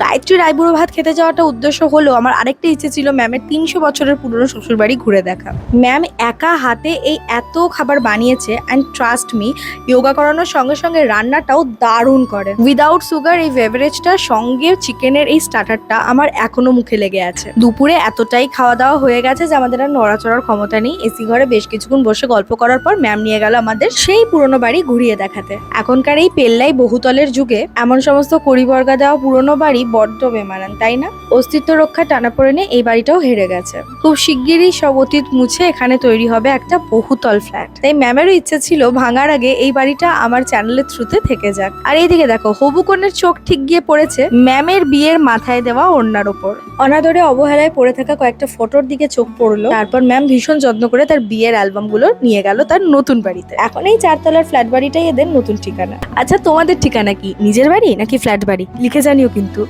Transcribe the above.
গায়ত্রী রায়বুড়ো ভাত খেতে যাওয়াটা উদ্দেশ্য হলো আমার আরেকটা ইচ্ছে ছিল ম্যামের তিনশো বছরের পুরনো শ্বশুরবাড়ি ঘুরে দেখা। ম্যাম একা হাতে এই এত খাবার বানিয়েছে অ্যান্ড ট্রাস্ট মি যোগা করানোর সঙ্গে সঙ্গে রান্নাটাও দারুণ করে। উইদাউট সুগার এই বেভারেজটার সঙ্গে চিকেনের এই স্টার্টারটা আমার এখনও মুখে লেগে আছে। দুপুরে এতটাই খাওয়া দাওয়া হয়ে গেছে যে আমাদের আর নড়াচড়ার ক্ষমতা নেই। এসি ঘরে বেশ কিছুক্ষণ বসে গল্প করার পর ম্যাম নিয়ে গেল আমাদের সেই পুরনো বাড়ি ঘুরিয়ে দেখাতে। এখনকার এই পেল্লাই বহুতলের যুগে এমন সমস্ত কড়িবর্গা দেওয়া পুরনো বাড়ি বড্ড বেমানান তাই না? অস্তিত্ব রক্ষা টানা পড়েনে এই বাড়িটাও হেরে গেছে। খুব শিগগিরই সব অতীত মুছে এখানে তৈরি হবে একটা বহুতল ফ্ল্যাট তাই ম্যামেরও ইচ্ছে ছিল ভাঙার আগে এই বাড়িটা আমার চ্যানেলের থ্রুতে থেকে যাক। আর এইদিকে দেখো, হবু কনের চোখ ঠিক গিয়ে পড়েছে ম্যামের বিয়ের মাথায় দেওয়া ওড়নার ওপর। অনাদরে অবহেলায় পড়ে থাকা কয়েকটা ফটোর দিকে চোখ পড়ল। তারপর ম্যাম ভীষণ যত্ন করে তার বিয়ের অ্যালবামগুলো নিয়ে গেল তার নতুন বাড়িতে। এখন এই চারতলার ফ্ল্যাট বাড়িটাই এদের নতুন ঠিকানা। আচ্ছা তোমাদের ঠিকানা কি? নিজের বাড়ি নাকি ফ্ল্যাট বাড়ি? লিখে জানিও কিন্তু।